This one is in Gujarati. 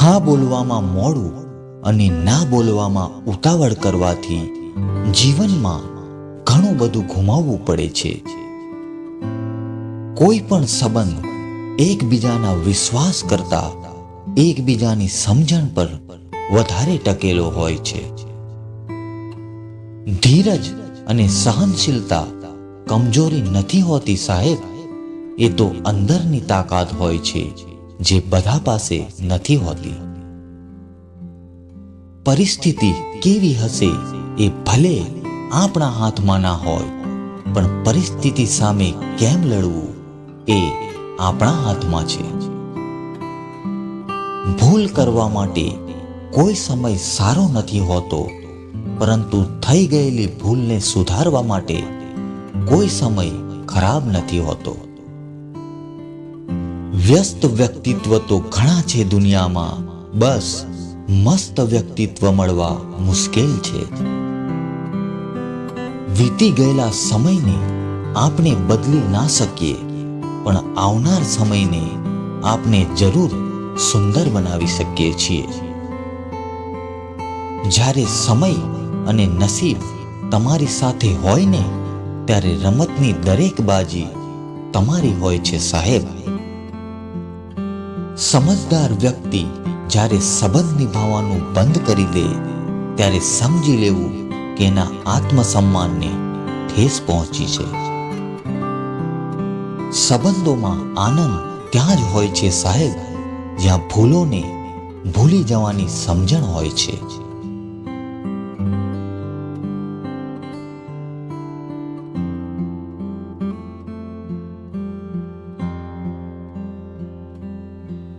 હા બોલવામાં મોડું અને ના બોલવામાં ઉતાવળ કરવાથી જીવનમાં ઘણું બધું ગુમાવવું પડે છે. કોઈ પણ સંબંધ એકબીજાના વિશ્વાસ કરતા એકબીજાની સમજણ પર વધારે ટકેલો હોય છે. ધીરજ અને સહનશીલતા કમજોરી નથી હોતી સાહેબ, એ તો અંદરની તાકાત હોય છે. જે બધા પાસે નથી હોતી. પરિસ્થિતિ કેવી હશે એ ભલે આપણા હાથમાં ના હોય, પણ પરિસ્થિતિ સામે કેમ લડવું એ આપણા હાથમાં છે. ભૂલ કરવા માટે કોઈ સમય સારો નથી હોતો, પરંતુ થઈ ગયેલી ભૂલને સુધારવા માટે કોઈ સમય ખરાબ નથી હોતો. વ્યસ્ત વ્યક્તિત્વ તો ઘણા છે દુનિયામાં. બસ મસ્ત વ્યક્તિત્વ મળવા મુશ્કેલ છે. વીતી ગયેલા સમયને આપણે બદલી ના શકીએ, પણ આવનાર સમયને આપણે જરૂર સુંદર બનાવી શકીએ છીએ. જ્યારે સમય અને નસીબ તમારી સાથે હોય ને, ત્યારે રમતની દરેક બાજી તમારી હોય છે સાહેબ. સમજદાર વ્યક્તિ જ્યારે સંબંધ નિભાવવાનું બંધ કરી દે, ત્યારે સમજી લેવું કે એના આત્મસન્માનને ઠેસ પહોંચી છે. સંબંધોમાં આનંદ ત્યાં જ હોય છે સાહેબ, જ્યાં ભૂલોને ભૂલી જવાની સમજણ હોય છે.